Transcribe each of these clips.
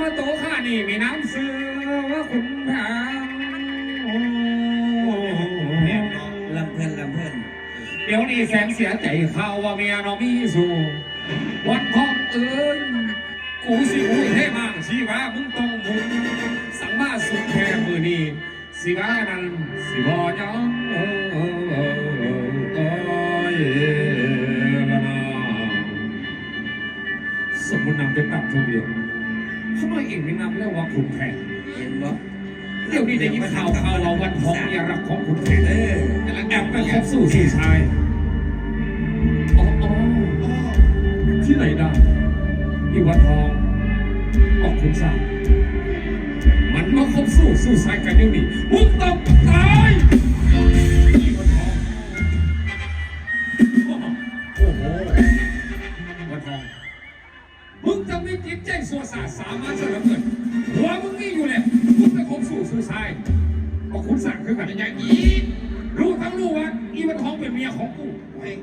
ว่าโตข้านี่มีน้ำเสือว่าขุนทางแม่นเนาะลำเพลินลำเพลินเดี๋ยวนี้แสนเสียใจข่าวว่าเมียน้องมีสู่วันทองเอิญกูสิอุ้ยให้มากชีว่ามึงต้องหมุนสังมาสุดแค่มือนี้สิว่านั้นสิบอยอง สมมุตินำไปตัดทุกเดียวทำไมเองไม่นำแล้วว่าขุนแผนเห็นบ่เดี๋ยวนี้ได้ยินข่าวข่าวเราวันทองเนี่ยรักของขุนแผนเออกำลังแอบไปคบสู่สี่ชายอ๋ออ๋ออ๋อที่ไหนได้ที่วัดทองออกขุนสามมันมาคบสู่สู่ชายกันเดี๋ยวนี้มึงต้องตาย ไม่าสามารถเฉลิมเกินหัวมึงนี่อยู่เลยมึงไปคบสู่สู่ชายบอกคุณสั่งคือกันอย่างนี้รู้ทั้งรู้ว่าอีวันทองเป็นเมียของกูเฮ้ย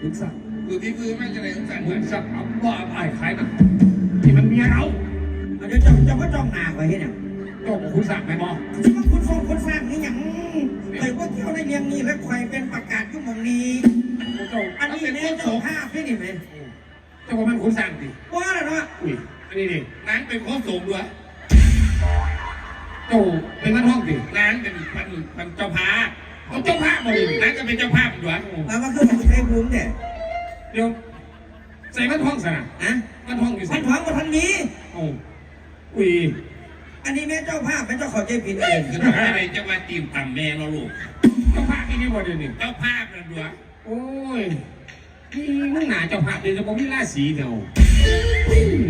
คุณสั่งคือพี่พื้นไม่จะไหนต้องสั่นเหมือนสักอับว่าไอ้ขายหนังที่มันเมียเราเอาเดี๋ยวจะจะว่าจ้องหนาไปเห็นยังโจ้บอกคุณสั่งไหมมอที่ว่าคุณฟงคุณสร้างนี่หยังเคยว่าเที่ยวในเรียงนี้และใครเป็นประกาศยุ่งมองนี้อันนี้เนี่ยเจ้าภาพนี่นี่ไหมเจ้าว่ามันคุณสั่งดิว่าแล้วเนาะ อุ้ยอันนี้ดินางเป็นโค้ชสูงด้วยโจ้เป็นวันทองดินางเป็นพันพันเจ้าพาเอาเจ้าภาพมาดินางก็เป็นเจ้าภาพด้วยมาว่าคือของไทยภูมิเนี่ยเดี๋ยวใส่วันทองสนะนะวันทองอยู่พัใส่นท้องกับพันนี้ โอ้อุ้ยอันนี้แม่เจ้าภาพแม่เจ้าเขอใจผิดเองคืออะไรจะมาตีมต่ำแม่เราลูกเจ้าภาพอีนี่บ่เดี๋ยวนี้เจ้าภาพนั่นด้วยโอ้ยนี่มึงหนาเจ้าภาพเดี๋ยวจะบอกมีราศีเดียว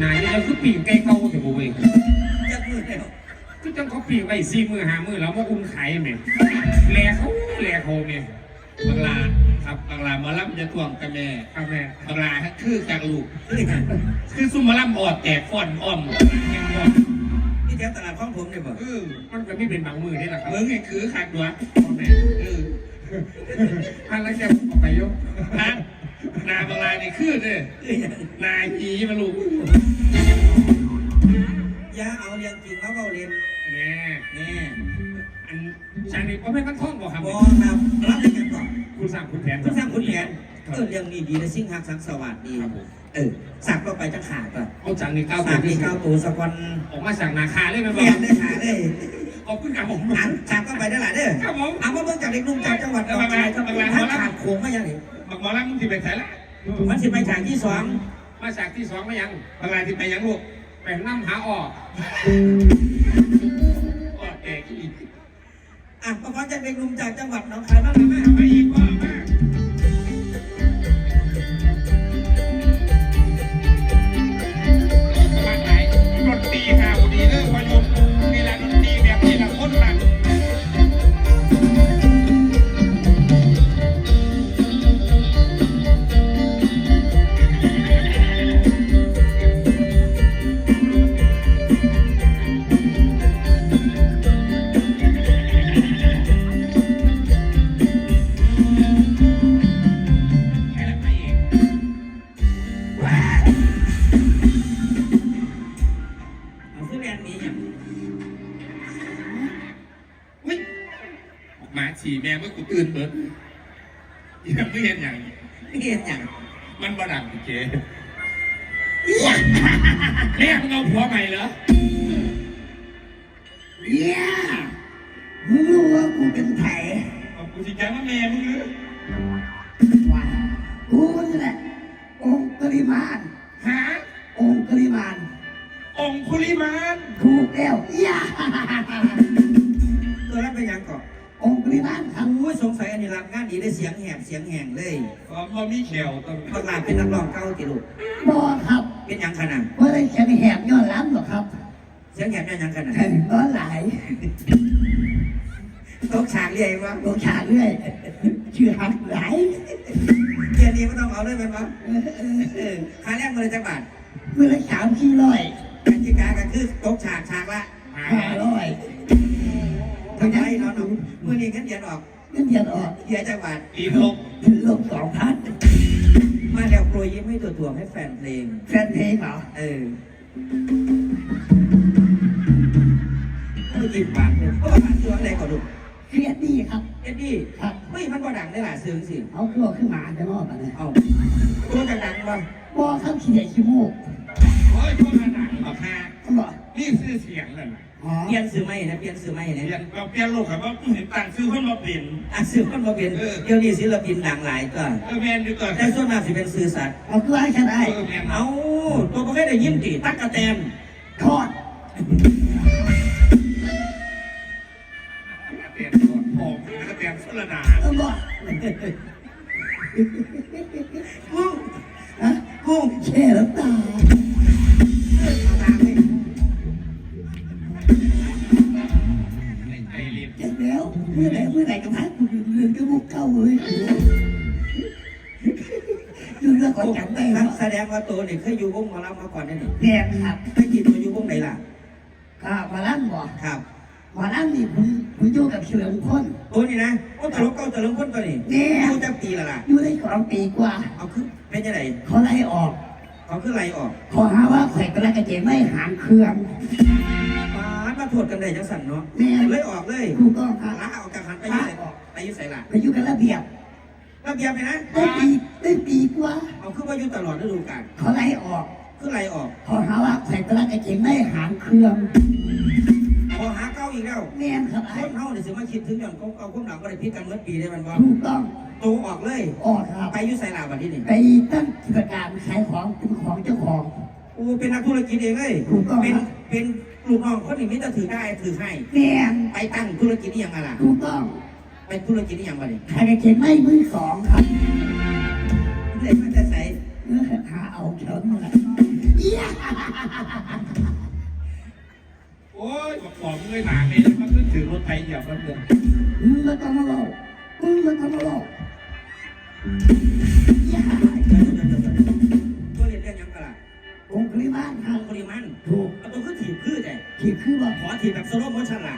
หนาเนี่ยคือปีกไก่เก่าแต่บ่เว้ยจะมือแล้วคือจังเขาปีกไว้สี่มือหามือแล้วมาอุ้มไข่แม่แหลเขาแหลเขาแม่บางลาครับบางลาหมาล่ำจะทวงกับแม่ครับแม่บางลาคือจากลูกนี่ไงคือซุ่มหมาล่ำออดแตกฟ้อนอ้อมยังบ่นี่แถวตลาดคลองผมเนี่ยบ่เออมันก็ไม่เป็นบางมือนี่แหละครับมึงไงคือขัดด้วยพ่อแม่เอออันแล้วแกออกไปยกนะ นาบางลานี่คือเนี่ยเอ้ยนาหีมาลูกอย่าเอาเรื่องจริงมาเบาเรียนแน่นี่อันชานี่ก็ไม่มันท่องบอกครับบอครับรับได้กันก่อนคุณสั่งคุณแผนคุณสร้างคุณแผนเออเรื่องนี้ดีนะสิ่งหักสังสวัสดีครับผมเออสักก็ไปจะขาดก่อนเอาจากนี่เก้าสักที่นี่เก้าตัวสักวันออกมาจากนาคาเลยไหมแผบอนได้ขาได้ขอบคุณครับผมอันสักก็ไปได้หลายเด้อครับผมเอามาเบิ่งจากเด็กนุ่มจากจังหวัดหนองคายครับท่านขาดโขงมาอย่างนี้บาง หมอล่ำมึงที่ไปใส่ละมันสิไปฉากที่สองมาจากที่สองมายังบางลาที่ไปยังลูกแป่งน้ำหาออกออดแตกอีกอะประกอบจากเด็กนุ่มจากจังหวัดหนองคายบ้างนะแม่ไปอีกว่าม หมาฉี่แม่เมื่อกูตื่นเบิดยังไม่เห็นอย่างนี่เห็นอย่างมันบดังเจ๊แม่มึงเอาผัวใหม่เหรอเนี่ยมึงรู้ว่ากูเป็นไผ่เอากูสิแกว่าแม่มึงหรือว่ากูนี่แหละองค์กริมานหาองค์กริมานองคุลิมานถูกแล้วย่า รับงานดีได้เสียงแหบเสียงแหงเลยอ๋อพอมีแขวต้องบางลาเป็นนักร้องเก่าติลูกบอครับเป็นหยังขนาดว่าได้แค่แหบย้อนล้ำหรอกครับเสียงแหบเป็นหยังขนาดแข่งร้อนหลายตกฉากเรียกว่าตัวขาดเรื่อยชื่อหักหลายเกียร์นี้ไม่ต้องเอาเลยเป็นวะเออค่าแรกมาเลยจังบาทเมื่อละสามสี่ร้อยกติกาก็คือตกฉากฉากละห้าร้อย ทำไมเนาะเนาะมื่อนี้กันเดียนออก เงินเดือนออกเดียจังหวัดตีลงถึงลบสองพันมาแล้วโปรยยิ้มให้ตัวตัวให้แฟนเพลง แฟนเพลงเหรอเออกินปากเลยเพราะว่าปากตัวอะไรก่อนลูกเครียดดีครับ เอ็ดดี้ครับ เฮ้ยมันบ่ดังได้หล่ะเสืองสิเอาเครื่องขึ้นมาจะรอบอะไรเอาตัวดังวะบอครับขี้เหร่ขี้มูกโอ้ยพวกนั้นหนังบักฮา เขาบอกนี่ซื้อเสียงเลยนะอ๋อเปลี่ยนซื้อไหมนะเปลี่ยนซื้อไหมเปลี่ยเนี่ยนเราเปลี่ยนลูกครับว่าเห็นต่างซื้อเพิ่มมาเปลี่ยน อะซื้อมันมาเปลี่ยนเออ เดี๋ยวนี้ศิลปินดังหลายตัวเออแมนดีกว่าแต่ส่วนมากสิเป็นสื่อสัตว์เอาเครื่องให้ฉันได้เออแมนเอาตัวประเภทได้ยินติตักกะแตนทอดเปลี่ยนก่อนออกแล้วก็เปลี่ยนสลดาเอาบอกกุ้งฮะกุ้งแช่น้ำตาเอา ด้นัว่ากแสดงว่าตัวนี่เคยอยู่วงหมอลำมาก่อนนั่นนี่แน่ครับเคยกินตัวอยู่วงไหนล่ะ ก็มาลั่นบอกครับมาลั่นนี่ผมผมอยู่กับเฉลิมพล ตัวนี้นะโอ้ตลกเก้าตลกคนตัวนี้เนี่ยอยู่จัปีละล่ะ อยู่ได้สองปีกว่า เอาขึ้นเป็นยังไงเขาไล่ออกเขาขึ้นไรออกขอหาว่าแขกกระกระเจงไม่หางเครื่อง ปานมาโทษกันได้จังสันเนาะแม่ เลยออกเลยถูกต้องครับ ลาออกจากหันไปอยุ่ใส่ไปอยุ่ใส่ล่ะไปอยู่กันระเบียบ ระเบียบไปนะ ได้ปีได้ปีกว่า เอาขึ้นมาอยู่ตลอดฤดูกาลเขาไล่ออกขึ้นไรออกขอหาว่าแขกกระกระเจงไม่หางเครื่องพอหาเก้าอีกแล้วแม่นครับคไอ้นเฮาเนี่ยสิมาคิดถึงอย่างเขาเอาความหลังก็ได้พิษกันเมื่อปีได้มันบ่ถูกต้องตัวออกเลย ออกครับ ไปอยุ่ใส่ลาบัดนี้นี่ไปตั้งกิจการขายของเป็นของเจ้าของ โอ้เป็นนักธุรกิจเองเลยถูกต้องเป็นครับ เป็นลูกน้องคนนี้มิจะถือได้ถือให้ แม่นไปตั้งธุรกิจนี่ยังไงล่ะถูกต้อง ไปธุรกิจนี่ยังไงนี่ขายกระเจงไม่มือสองครับเลยมันจะใส่เมื่อหาเอาเฉินมาเอี้ยโอ้ยบอกของเลยหนาเนี่ยมันขึ้นถือรถไถเหยียบมันเลยมึงมาต้องมาเล่ามึงมาต้องมาเล่าเอี้ยตัวเรียนเรื่องยังไงล่ะองค์ปริมาณคเอารับปริมาณถูกเอาตัวขึ้นถีบคือแต่ที่คือว่าขอถีบแบบสโลว์โมชั่นล่ะ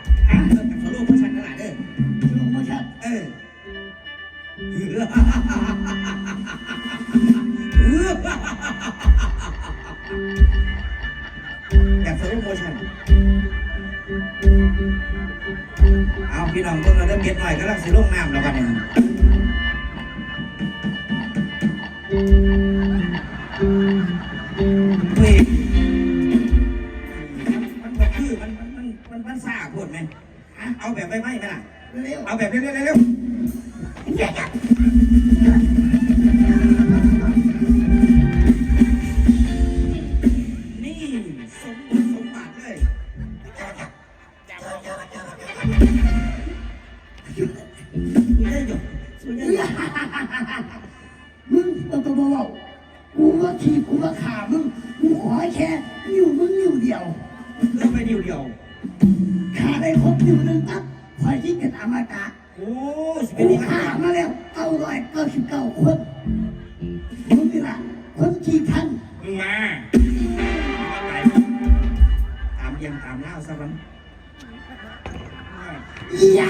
เฮ้ยมันบ่คือมันมันมันมันมันซ่าโพดไหมฮะเอาแบบไม่ไหมไหมล่ะ เร็ว เอาแบบเร็วๆเร็วๆ กูว่าขี่กูว่าขามึงกูขอแค่นิ้วมึงนิ้วเดียวเริ่มไปเดียวเดียวขาได้ครบนิ้วหนึ่งปั๊บคอยที่เป็นอมตะโอ้สิเป็นกูยังไงขามาแล้วเก้าร้อยเก้าสิบเก้าคนมึงนี่ละคนกี่พันมึงมาตามยังตามเล่าซะมันอย่า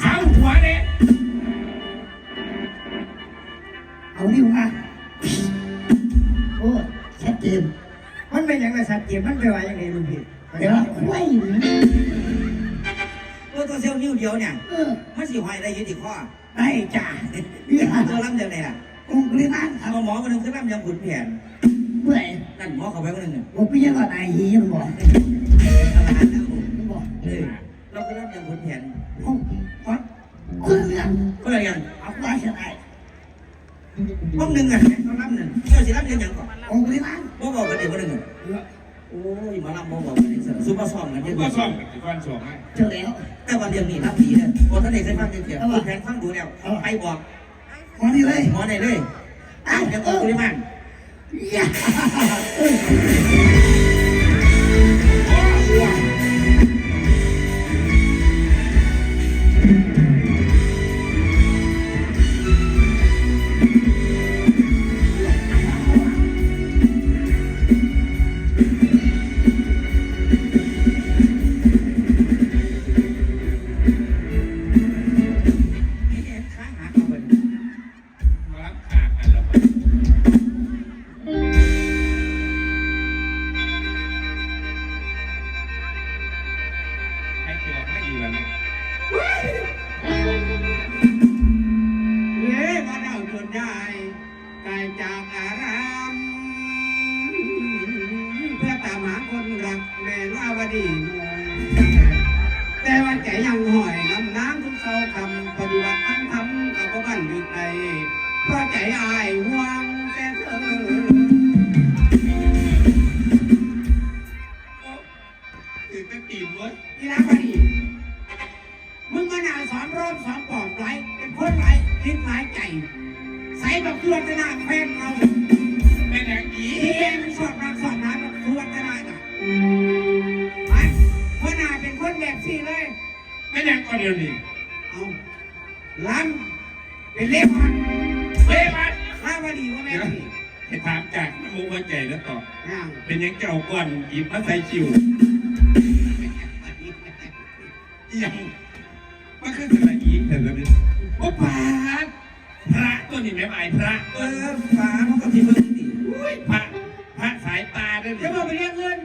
เช้าหัวเนี่ยเอานิ้วมา กียมันเป็นว่ายังไงลุงพี่เดี๋ยวไว้ตัวตัวเซลล์นิ้วเดียวเนี่ยเออมันสิหอยได้อยึดที่ข้อได้จ้าตัวลำยังไงล่ะองค์ปริมาณครับเอาหมอคนหนึงขึ้นลำยังขุนแผนเมื่อยนั่นหมอเขาไปคนหนึงเนี่ยผมพี่ยังก่อนนายฮีมันบอกเอาละแล้วมันบอกเออเราขึ้นลำยังขุนแผนห้องวัดคนเรื่องก็เลยกันเอาได้ใช่ไหมห้องหนึ่งอะเขาลำหนึ่งเจ้าสิลำยังยังก่อนองค์ปริมาณบ่บอกกันเด็กคนหนึ่งอะ โอ้ยหมาลำบ่บอกกันเด็กสซุปเปอร์ซองกันเยมึอะงก็ซ่อมกับที่ก้อนสองไงเจอแล้วแต่วันเรียงนี่รับดีเลยโอ้ท่านเด็กเคยฟังเกี่ยวกับแผนฟังดูแล้วไปบอกมานี่เลยหมอไหนเลยอ้าวยังกุลิมัน นเว้ยนี่นะพอดีมึงมาหนาสอนรอบสอนปอบไรเป็นคนไรคิดหลายใจ ใส่แบบตัวจะนาแฟนเราแม่นางอีที่เองสอบรักสอบน้ำแบบตัวจะนาน่ะไปเพราะนาเป็นคนแบบสี่เลยแม่นางก่อนเดียวนี่เอาล้ำเป็นเล็บมันเฮ้ยมันข้าวดีว่าแม่ดีให้ถามจากน้ำมูกหัวใจแล้วต่ออ้าวเป็นยังเจ้าก่อนหยิบมาใส่คิว พระเออฟ้าเขากับที่มึงดิอุ้ยพระพระสายตาด้วยจะนี่บอกไปเรียกเงิน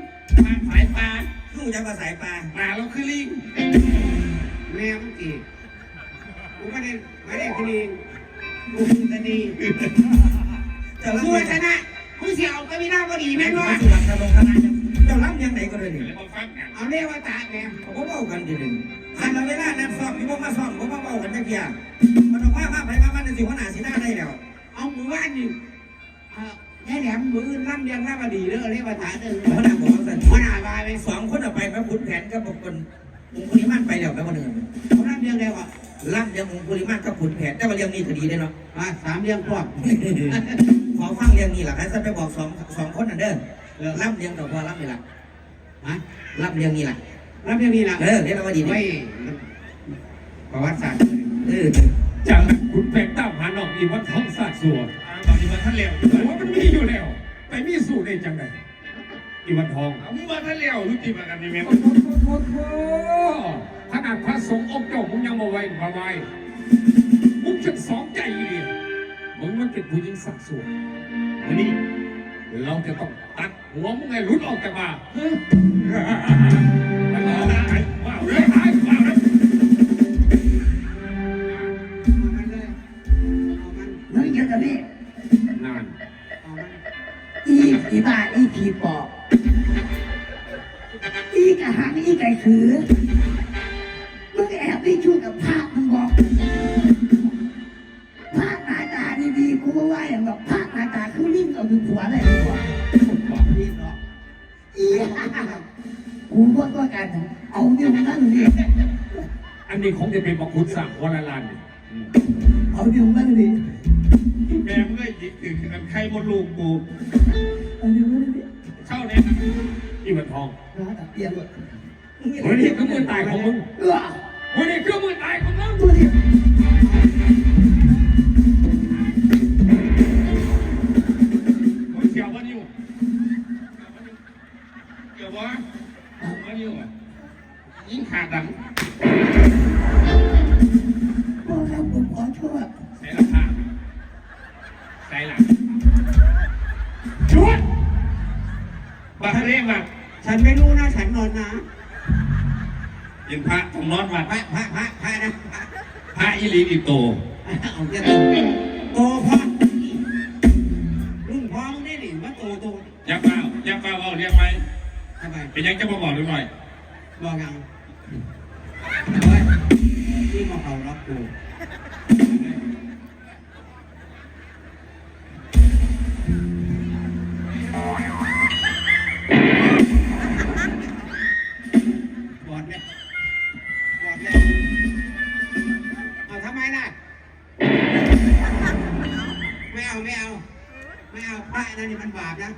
พระสายตาสู้จะมาสายปลาตาเราคือลิงแม่มึงตีกูไม่ได้ไม่ได้คดีกูคือคดีจะรับสู้ชนะกูเสียเอาก็ไม่ได้ก็ดีแม่นว่าสุรัตน์ลงคณะเจ้ารับยังไหนก็เลยนี่แล้วมาฟังกันเอาเรียกว่าตาแม่ผมเบากันทีหนึ่งอันเราเวลานัดซ้อมที่ผมมาซ้อมผมมาเบากันจักเทียมันเอาผ้าผ้าไปผ้ามันสิหัวหน้าสีหน้าได้แล้ว เอามือว่านนี่แค่แหลมมือนั่งเรียงหน้าบดีเด้อเรียกว่าตาเด้อหัวหน้าบอกว่าสั่นหัวหน้าบายไปสองคนเอาไปพระพุทธแผนก็บอกคนองค์ปุริมานไปแล้วไปคนหนึ่งเขานั่งเรียงเดียวอะล่ำยังองค์ปุริมานกับขุนแผนแต่ว่าเรื่องนี้คดีได้เนาะ มาสามเรียงครอบขอฟังเรื่องนี้แหละครับจะไปบอกสองสองคนนั่นเด้อล่ำเรื่องต่อพอล่ำนี่แหละฮะล่ำเรื่องนี้แหละรับเรียงนี้ละเออเรียกว่าดีนี่ไม่ประวัติศาสตร์เออ จากนั้นคุณแปลงตามหาน้องอีวันท้องสาดสัวตอนนี้มันท่านเลี้ยวแต่ว่ามันมีอยู่แล้วไปมีสู่ได้จังไดอีวันทองเอามึงมาท่านเลี้ยวรู้จีมากันนี่แม่โอ้โหโอ้โหขนาดพระสงฆ์องค์เจ้ามึงยังมาไว้มาไว้มึงจะสองใจอีกมึงมันเป็นผู้หญิงสักส่วนวันนี้ เราจะต้องตัดหัวมึงให้หลุดออกจากบ่าเฮ้ยมันเอาตายว้าวเลยตายว้าวเลย ลิ้นเอาดูผัวอะไรมึงบอกนี่เนาะอีกูก็ก็กันเอาเดี๋ยวนั่นดิอันนี้ของจะเป็นบักคุณสั่งวรลานเนี่ยเอาเดี๋ยวนั่นดิแม่มึงเลยหยิบถึงอันใครบนลูกกูเอาเดี๋ยวนั่นดิเข้าเนี่ยอีวันทองร้านตัดเตียงเลยวันนี้คือมือตายของมึงเออวันนี้คือมือตายของมึงตัวนี้มึง ระอิลีอีโตเอาจะโตโตพอรุ่นพ่อมึงนี่นี่มาโตโตยักษ์เปล่ายักษ์เปล่าเอาเรียกไหมทำไมเป็นยังจะมาบอกหรือหน่อยบอกยังเฮ้ยนี่มาเขารับกู ไม่เอาพระนั่นนี่มันบาปนะ